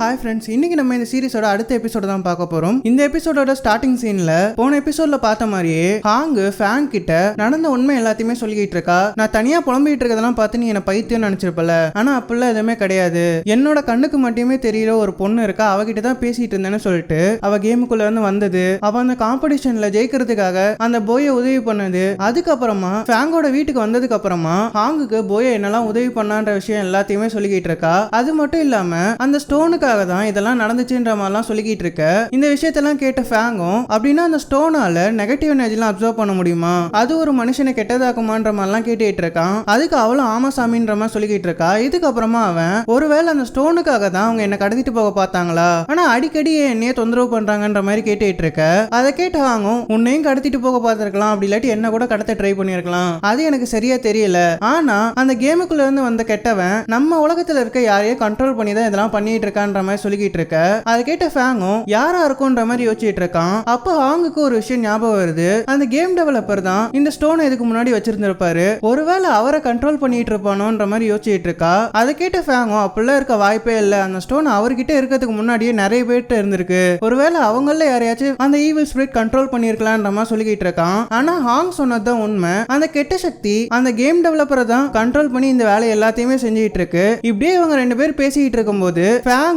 Hi friends இன்னைக்கு நம்ம இந்த சீரிஸோட அடுத்த எபிசோட தான் பார்க்க போறோம். இந்த எபிசோடோட ஸ்டார்டிங் சீன்ல போன எபிசோட்ல பார்த்த மாதிரியே ஹாங் ஃபேங் கிட்ட நடந்த உண்மை எல்லாத்தையுமே சொல்லிக்கிட்டு இருக்கா. நான் தனியா புலம்பிட்டு இருக்கதெல்லாம் பார்த்து நீ என்ன பைத்தியம் நினைச்சிருப்பல. ஆனா அப்படிலாம் எதுவுமே கிடையாது. என்னோட கண்ணுக்கு மட்டுமே தெரியல ஒரு பொண்ணு இருக்கா அவகிட்ட தான் பேசிட்டு இருந்தேன்னு சொல்லிட்டு அவ கேமுக்குள்ள இருந்து வந்தது. அவ அந்த காம்படிஷன்ல ஜெயிக்கிறதுக்காக அந்த போயை உதவி பண்ணது. அதுக்கப்புறமா ஃபேங்கோட வீட்டுக்கு வந்ததுக்கு அப்புறமா ஹாங்குக்கு போயை என்னெல்லாம் உதவி பண்ணான்ற விஷயம் எல்லாத்தையுமே சொல்லிக்கிட்டு இருக்கா. அது மட்டும் இல்லாம அந்த ஸ்டோனுக்கு ஸ்டோனுக்காக தான் இதெல்லாம் நடந்துச்சுன்ற மாதிரிலாம் சொல்லிக்கிட்டு இருக்க? இந்த விஷயத்தெல்லாம் கேட்ட ஃபேங்கும் அப்படின்னா அந்த ஸ்டோனால நெகட்டிவ் எனர்ஜிலாம் அப்சர்வ் பண்ண முடியுமா? அது ஒரு மனுஷனை கெட்டதாக்குமான்ற மாதிரிலாம் கேட்டுட்டு இருக்கான். அதுக்கு அவளும் ஆமாசாமின்ற மாதிரி சொல்லிக்கிட்டு இருக்கா. இதுக்கப்புறமா அவன் ஒருவேளை அந்த ஸ்டோனுக்காக தான் அவங்க என்ன கடத்திட்டு போக பார்த்தாங்களா? ஆனா அடிக்கடி என்னையே தொந்தரவு பண்றாங்கன்ற மாதிரி கேட்டுட்டு இருக்க. அதை கேட்டு வாங்கும் உன்னையும் கடத்திட்டு போக பார்த்துருக்கலாம். அப்படி இல்லாட்டி என்ன கூட கடத்த ட்ரை பண்ணிருக்கலாம். அது எனக்கு சரியா தெரியல. ஆனா அந்த கேமுக்குள்ள இருந்து வந்த கெட்டவன் நம்ம உலகத்துல இருக்க யாரையும் கண்ட்ரோல் பண்ணி தான் இதெல்லாம் பண்ணிட்டு இருக்கான் இருக்கான்ற மாதிரி சொல்லிக்கிட்டு இருக்க. அதை கேட்ட ஃபேங்கும் யாரா இருக்கும்ன்ற மாதிரி யோசிச்சுட்டு இருக்கான். அப்போ ஹாங்குக்கு ஒரு விஷயம் ஞாபகம் வருது. அந்த கேம் டெவலப்பர் தான் இந்த ஸ்டோனை இதுக்கு முன்னாடி வச்சிருந்திருப்பாரு. ஒருவேளை அவரை கண்ட்ரோல் பண்ணிட்டு இருப்பானோன்ற மாதிரி யோசிச்சுட்டு இருக்கா? அதை கேட்ட ஃபேங்கும் அப்படிலாம் இருக்க வாய்ப்பே இல்லை. அந்த ஸ்டோன் அவர்கிட்ட இருக்கிறதுக்கு முன்னாடியே நிறைய பேர்கிட்ட இருந்திருக்கு. ஒருவேளை அவங்கள யாரையாச்சும் அந்த ஈவில் ஸ்பிரிட் கண்ட்ரோல் பண்ணிருக்கலான்ற மாதிரி சொல்லிக்கிட்டு இருக்கான். ஆனா ஹாங் சொன்னது தான் உண்மை. அந்த கெட்ட சக்தி அந்த கேம் டெவலப்பரை தான் கண்ட்ரோல் பண்ணி இந்த வேலை எல்லாத்தையுமே செஞ்சுட்டு இருக்கு. இப்படியே இவங்க ரெண்டு பேர் பேசிக்கிட்டு இருக்கும்போது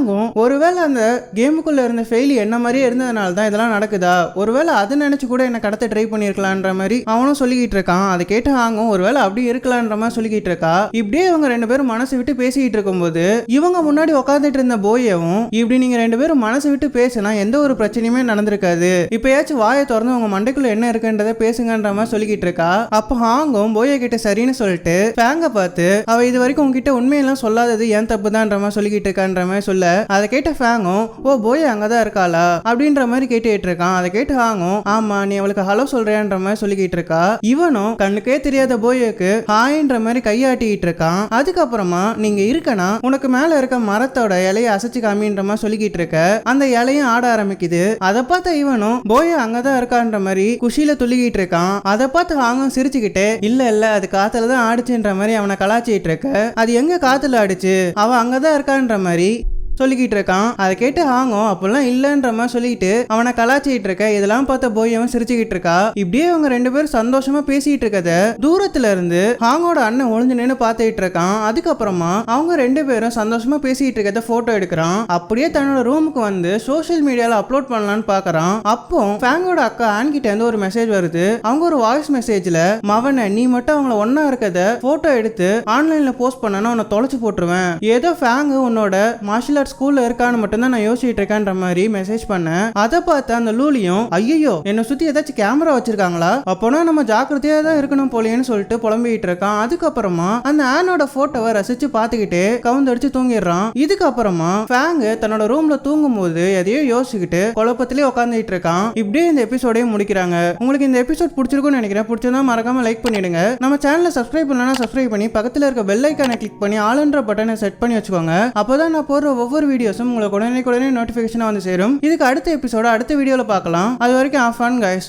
ஃபேங்கும் ஒருவேளை அந்த கேமுக்குள்ள இருந்த ஃபெயிலி என்ன மாதிரியே இருந்ததுனால தான் இதெல்லாம் நடக்குதா? ஒருவேளை அதை நினைச்சு கூட என்ன கடத்த ட்ரை பண்ணியிருக்கலான்ற மாதிரி அவனும் சொல்லிக்கிட்டு இருக்கான். அதை கேட்டு ஹாங்கும் ஒருவேளை அப்படி இருக்கலான்ற மாதிரி சொல்லிக்கிட்டு இருக்கா? இப்படியே இவங்க ரெண்டு பேரும் மனசு விட்டு பேசிக்கிட்டு இருக்கும்போது இவங்க முன்னாடி உட்காந்துட்டு இருந்த போயவும் இப்படி நீங்க ரெண்டு பேரும் மனசு விட்டு பேசினா எந்த ஒரு பிரச்சனையுமே நடந்திருக்காது. இப்பயாச்சும் வாயை திறந்து உங்க மண்டைக்குள்ள என்ன இருக்குன்றத பேசுங்கன்ற மாதிரி சொல்லிக்கிட்டு இருக்கா? அப்ப ஹாங்கும் போய கிட்ட சரின்னு சொல்லிட்டு ஃபேங்க பார்த்து அவ இது வரைக்கும் உங்ககிட்ட உண்மையெல்லாம் சொல்லாதது ஏன் தப்பு தான்ற மாதிரி சொல்லிக்கிட்டு இருக்கான்ற மாதிரி சொல்ல அதை கேட்ட ஃபேங்கும் ஓ போய் அங்கதான் இருக்காளா? அப்படின்ற மாதிரி கேட்டுட்டு இருக்கான் அதை கேட்டு ஹாங்கும் ஆமா நீ அவளுக்கு ஹலோ சொல்றேன்ற மாதிரி சொல்லிக்கிட்டு இருக்கா இவனும் கண்ணுக்கே தெரியாத போயுக்கு ஹாய்ன்ற மாதிரி கையாட்டிக்கிட்டு இருக்கான் அதுக்கப்புறமா நீங்க இருக்கனா? உனக்கு மேல இருக்க மரத்தோட இலையை அசைச்சு காமின்ற மாதிரி சொல்லிக்கிட்டு இருக்க அந்த இலையும் ஆட ஆரம்பிக்குது. அதை பார்த்த இவனும் போய அங்கதான் இருக்கான்ற மாதிரி குஷியில துள்ளிக்கிட்டு இருக்கான் அதை பார்த்து ஹாங்கும் சிரிச்சுக்கிட்டு இல்ல இல்ல அது காத்துல தான் ஆடிச்சுன்ற மாதிரி அவனை கலாச்சிட்டு இருக்க அது எங்க காத்துல ஆடிச்சு? அவ அங்கதான் இருக்கான்ற மாதிரி சொல்லிக்கிட்டு இருக்கான் அதை கேட்டு ஹாங்கும் அப்பெல்லாம் இல்லைன்ற மாதிரி சொல்லிட்டு அவனை கலாச்சிக்கிட்டு இருக்க இதெல்லாம் பார்த்த போய் அவன் சிரிச்சுக்கிட்டு இருக்கா இப்படியே அவங்க ரெண்டு பேரும் சந்தோஷமா பேசிட்டு இருக்கத தூரத்துல இருந்து ஹாங்கோட அண்ணன் ஒளிஞ்சு நின்று பார்த்துட்டு இருக்கான் அதுக்கப்புறமா அவங்க ரெண்டு பேரும் சந்தோஷமா பேசிட்டு இருக்கத போட்டோ எடுக்கிறான். அப்படியே தன்னோட ரூமுக்கு வந்து சோஷியல் மீடியால அப்லோட் பண்ணலாம்னு பாக்குறான் அப்போ ஃபேங்கோட அக்கா ஆன் கிட்ட இருந்து ஒரு மெசேஜ் வருது. அவங்க ஒரு வாய்ஸ் மெசேஜ்ல மவனை நீ மட்டும் அவங்கள ஒன்னா இருக்கத போட்டோ எடுத்து ஆன்லைன்ல போஸ்ட் பண்ணனா உன்னை தொலைச்சு போட்டுருவேன். ஏதோ ஃபேங்கு உன்னோட மார்ஷியல் ஆர்ட் ஸ்கூல்ல இருக்கான்னு மட்டும் தான் நான் யோசிச்சுட்டு இருக்கேன்ற மாதிரி மெசேஜ் பண்ணேன். அதை பார்த்து அந்த லூலியும் ஐயோ என்னை சுத்தி ஏதாச்சும் கேமரா வச்சிருக்காங்களா? அப்போனா நம்ம ஜாக்கிரதையா தான் இருக்கணும் போலேன்னு சொல்லிட்டு புலம்பிட்டு இருக்கான். அதுக்கப்புறமா அந்த ஆனோட போட்டோவை ரசிச்சு பார்த்துக்கிட்டு கவுந்தடிச்சு தூங்கிடுறான். இதுக்கப்புறமா ஃபேங்கு தன்னோட ரூம்ல தூங்கும் போது எதையோ யோசிச்சுக்கிட்டு குழப்பத்திலே உட்காந்துட்டு இருக்கான். இப்படியே இந்த எபிசோடையும் முடிக்கிறாங்க. உங்களுக்கு இந்த எபிசோட் பிடிச்சிருக்கும்னு நினைக்கிறேன். பிடிச்சிருந்தா மறக்காம லைக் பண்ணிடுங்க. நம்ம சேனலை சப்ஸ்கிரைப் பண்ணலன்னா சப்ஸ்கிரைப் பண்ணி பக்கத்துல இருக்க பெல் ஐக்கானை கிளிக் பண்ணி ஆளுன்ற பட்டனை செட் பண்ணி வச்சுக்கோங்க. அப்போதான் நான் போடுற ஒவ்வொரு ஒவ்வொரு வீடியோஸும் உங்களுக்கு உடனே உடனே நோட்டிஃபிகேஷனாக வந்து சேரும். இதுக்கு அடுத்த எபிசோட அடுத்த வீடியோவில் பார்க்கலாம். அது வரைக்கும் ஆஃப் ஆன் கைஸ்